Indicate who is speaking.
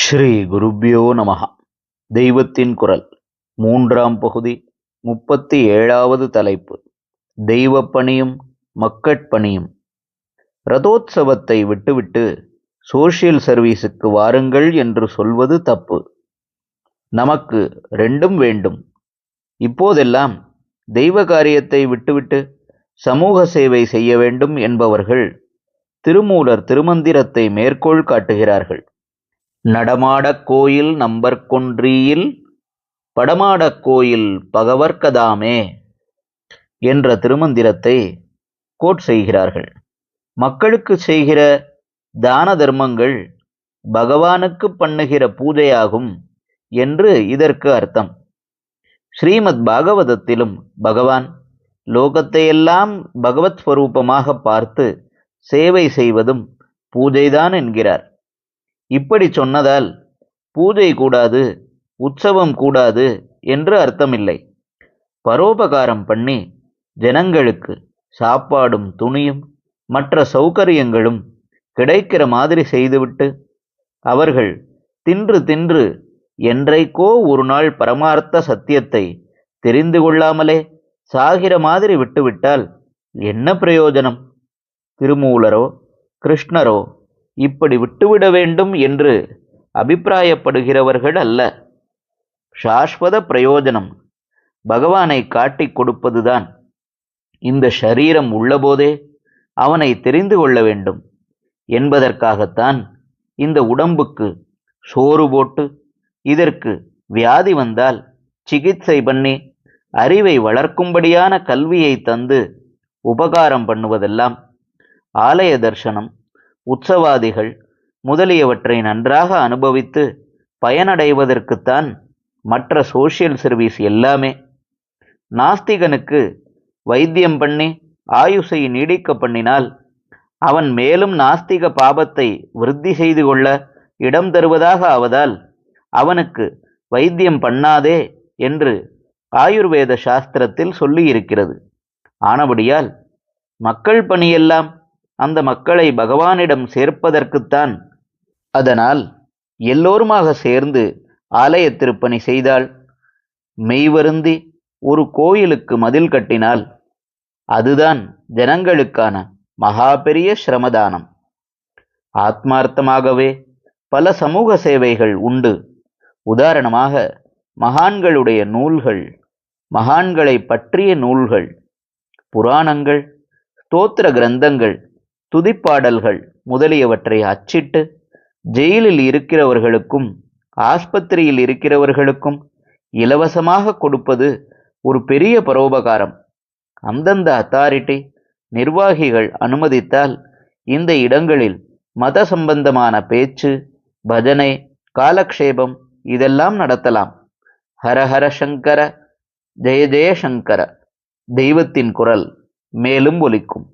Speaker 1: ஸ்ரீ குருப்யோ நமஹ. தெய்வத்தின் குரல். மூன்றாம் பகுதி முப்பத்தி ஏழாவது தலைப்பு. தெய்வப்பணியும் மக்கட்பணியும். ரதோத்சவத்தை விட்டுவிட்டு சோஷியல் சர்வீஸுக்கு வாருங்கள் என்று சொல்வது தப்பு. நமக்கு ரெண்டும் வேண்டும். இப்போதெல்லாம் தெய்வ காரியத்தை விட்டுவிட்டு சமூக சேவை செய்ய வேண்டும் என்பவர்கள் திருமூலர் திருமந்திரத்தை மேற்கோள் காட்டுகிறார்கள். நடமாடக் கோயில் நம்பர்கொன்றியில் படமாடக் கோயில் பகவர்க்கதாமே என்ற திருமந்திரத்தை கோட் செய்கிறார்கள். மக்களுக்கு செய்கிற தான தர்மங்கள் பகவானுக்கு பண்ணுகிற பூஜையாகும் என்று இதற்கு அர்த்தம். ஸ்ரீமத் பாகவதத்திலும் பகவான் லோகத்தையெல்லாம் பகவத் ஸ்வரூபமாக பார்த்து சேவை செய்வதும் பூஜைதான் என்கிறார். இப்படி சொன்னதால் பூஜை கூடாது உற்சவம் கூடாது என்று அர்த்தமில்லை. பரோபகாரம் பண்ணி ஜனங்களுக்கு சாப்பாடும் துணியும் மற்ற சௌகரியங்களும் கிடைக்கிற மாதிரி செய்துவிட்டு அவர்கள் தின்று தின்று என்றைக்கோ ஒரு நாள் பரமார்த்த சத்தியத்தை தெரிந்து கொள்ளாமலே சாகிற மாதிரி விட்டுவிட்டால் என்ன பிரயோஜனம்? திருமூலரோ கிருஷ்ணரோ இப்படி விட்டுவிட வேண்டும் என்று அபிப்பிராயப்படுகிறவர்கள் அல்ல. சாஸ்வத பிரயோஜனம். பகவானை காட்டிக் கொடுப்பதுதான். இந்த ஷரீரம் உள்ளபோதே அவனை தெரிந்து கொள்ள வேண்டும். என்பதற்காகத்தான் இந்த உடம்புக்கு சோறு போட்டு இதற்கு வியாதி வந்தால் சிகிச்சை பண்ணி அறிவை வளர்க்கும்படியான கல்வியை தந்து உபகாரம் பண்ணுவதெல்லாம் ஆலய தர்சனம் உற்சவாதிகள் முதலியவற்றை நன்றாக அனுபவித்து பயனடைவதற்குத்தான் மற்ற சோஷியல் சர்வீஸ் எல்லாமே. நாஸ்திகனுக்கு வைத்தியம் பண்ணி ஆயுசை நீடிக்க பண்ணினால் அவன் மேலும் நாஸ்திக பாபத்தை விருத்தி செய்து கொள்ள இடம் தருவதாக ஆவதால் அவனுக்கு வைத்தியம் பண்ணாதே என்று ஆயுர்வேத சாஸ்திரத்தில் சொல்லியிருக்கிறது. ஆனபடியால் மக்கள் பணியெல்லாம் அந்த மக்களை பகவானிடம் சேர்ப்பதற்குத்தான். அதனால் எல்லோருமாக சேர்ந்து ஆலய திருப்பணி செய்தால் மெய்வருந்தி ஒரு கோயிலுக்கு மதில் கட்டினால் அதுதான் ஜனங்களுக்கான மகா பெரிய சிரமதானம். ஆத்மார்த்தமாகவே பல சமூக சேவைகள் உண்டு. உதாரணமாக மகான்களுடைய நூல்கள் மகான்களை பற்றிய நூல்கள் புராணங்கள் ஸ்தோத்திர கிரந்தங்கள் துதிப்பாடல்கள் முதலியவற்றை அச்சிட்டு ஜெயிலில் இருக்கிறவர்களுக்கும் ஆஸ்பத்திரியில் இருக்கிறவர்களுக்கும் இலவசமாக கொடுப்பது ஒரு பெரிய பரோபகாரம். அந்தந்த அத்தாரிட்டி நிர்வாகிகள் அனுமதித்தால் இந்த இடங்களில் மத சம்பந்தமான பேச்சு பஜனை காலக்ஷேபம் இதெல்லாம் நடத்தலாம். ஹரஹர சங்கர ஜெய ஜெயசங்கர தெய்வத்தின் குரல் மேலும் ஒலிக்கும்.